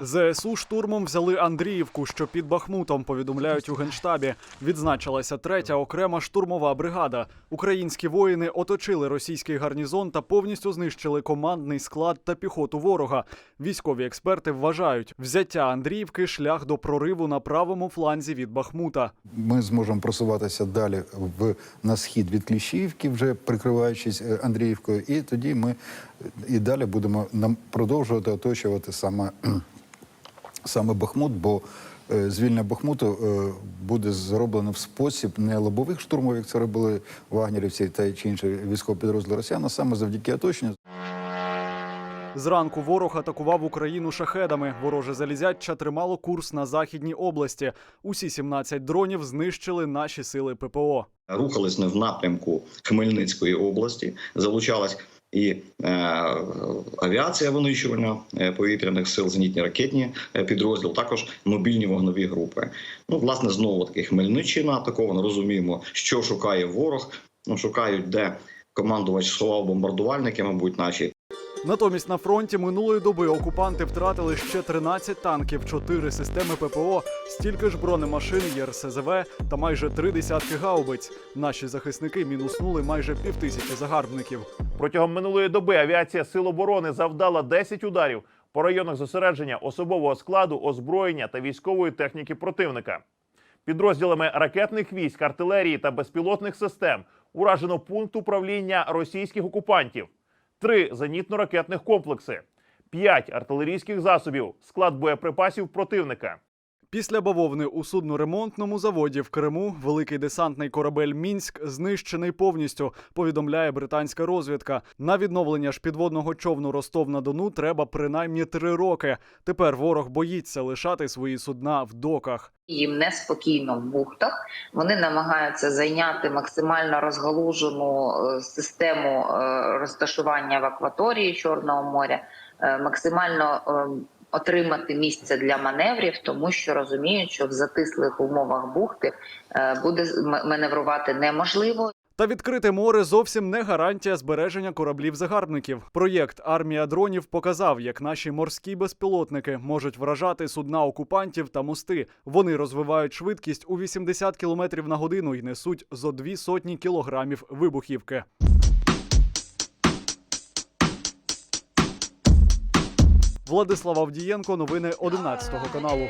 ЗСУ штурмом взяли Андріївку, що під Бахмутом. Повідомляють у генштабі. Відзначилася третя окрема штурмова бригада. Українські воїни оточили російський гарнізон та повністю знищили командний склад та піхоту ворога. Військові експерти вважають, взяття Андріївки шлях до прориву на правому фланзі від Бахмута. Ми зможемо просуватися далі в, на схід від Кліщівки, вже прикриваючись е, Андріївкою, і тоді ми і далі будемо нам продовжувати оточувати саме, саме Бахмут, бо е, звільнення Бахмуту е, буде зроблено в спосіб не лобових штурмів, як це робили вагнерівці та чи інші військові підрозділи росіян, а саме завдяки оточенню. Зранку ворог атакував Україну шахедами. Вороже залізяча тримало курс на західній області. Усі 17 дронів знищили наші сили ППО. рухались не в напрямку Хмельницької області, залучалась і е, авіація винищування е, повітряних сил, зенітні ракетні е, підрозділ, також мобільні вогнові групи. Ну, власне, знову таки Хмельниччина атакована. Розуміємо, що шукає ворог. Ну, шукають, де командувач сховав бомбардувальники, мабуть, наші Натомість на фронті минулої доби окупанти втратили ще 13 танків, 4 системи ППО, стільки ж бронемашин ЄРСЗВ та майже три десятки гаубиць. Наші захисники мінуснули майже півтисячі загарбників. Протягом минулої доби авіація Сил оборони завдала 10 ударів по районах зосередження особового складу, озброєння та військової техніки противника. Підрозділами ракетних військ, артилерії та безпілотних систем уражено пункт управління російських окупантів, три зенітно-ракетних комплекси, п'ять артилерійських засобів, склад боєприпасів противника. Після бавовни у судноремонтному заводі в Криму великий десантний корабель Мінськ знищений повністю. Повідомляє британська розвідка. На відновлення ж підводного човну Ростов на Дону треба принаймні три роки. Тепер ворог боїться лишати свої судна в доках. їм неспокійно в бухтах. Вони намагаються зайняти максимально розгалужену е, систему е, розташування в акваторії Чорного моря, е, максимально е, отримати місце для маневрів, тому що розуміють, що в затислих умовах бухти е, буде маневрувати неможливо. Та відкрите море зовсім не гарантія збереження кораблів загарбників. Проєкт Армія дронів показав, як наші морські безпілотники можуть вражати судна окупантів та мости. Вони розвивають швидкість у 80 км на годину і несуть зо дві сотні кілограмів вибухівки. Владислав Авдієнко, новини 11 каналу.